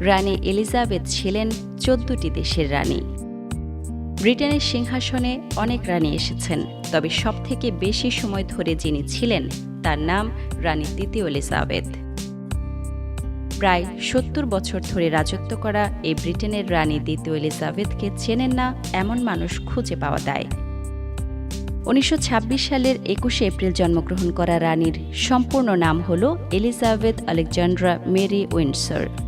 রানী Elizabeth ছিলেন চোদ্দটি দেশের রানী। ব্রিটেনের সিংহাসনে অনেক রানী এসেছেন, তবে সবথেকে বেশি সময় ধরে যিনি ছিলেন তার নাম রানী দ্বিতীয় এলিজাবেথ। প্রায় সত্তর বছর ধরে রাজত্ব করা এই ব্রিটেনের রানী দ্বিতীয় এলিজাবেথকে চেনেন না এমন মানুষ খুঁজে পাওয়া যায়। উনিশশো সালের একুশে এপ্রিল জন্মগ্রহণ করা রানীর সম্পূর্ণ নাম হল এলিজাবেথ আলেকজান্ড্রা মেরি উইন্ডসর।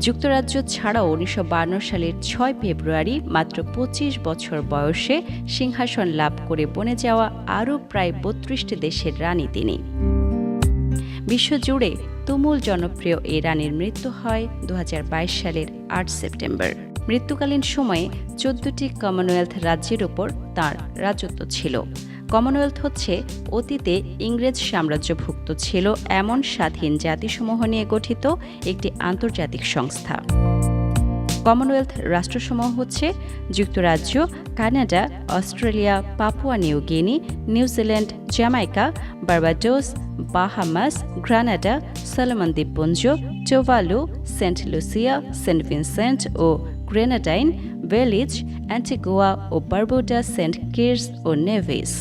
যুক্তরাজ্য ছাড়াও উনিশশো সালের ছয় ফেব্রুয়ারি মাত্র পঁচিশ বছর বয়সে সিংহাসন লাভ করে বনে যাওয়া আরও প্রায় বত্রিশটি দেশের রানী তিনি। বিশ্বজুড়ে তুমুল জনপ্রিয় এই রানীর মৃত্যু হয় দু হাজার বাইশ সালের আট সেপ্টেম্বর। মৃত্যুকালীন সময়ে চোদ্দটি কমনওয়েলথ রাজ্যের ওপর তার রাজত্ব ছিল। কমনওয়েলথ হচ্ছে অতীতে ইংরেজ সাম্রাজ্যভুক্ত ছিল এমন স্বাধীন জাতিসমূহ নিয়ে গঠিত একটি আন্তর্জাতিক সংস্থা। কমনওয়েলথ রাষ্ট্রসমূহ হচ্ছে যুক্তরাজ্য, Canada, Australia, Papua New Guinea New Zealand Jamaica, Barbados, Bahamas, Granada, Solomon দ্বীপপুঞ্জ Tuvalu Saint Lucia, Saint Vincent ও গ্রেনাডাইন বেলিজ অ্যান্টিগোয়া ও বারবোডা সেন্ট কির্স ও নেভিস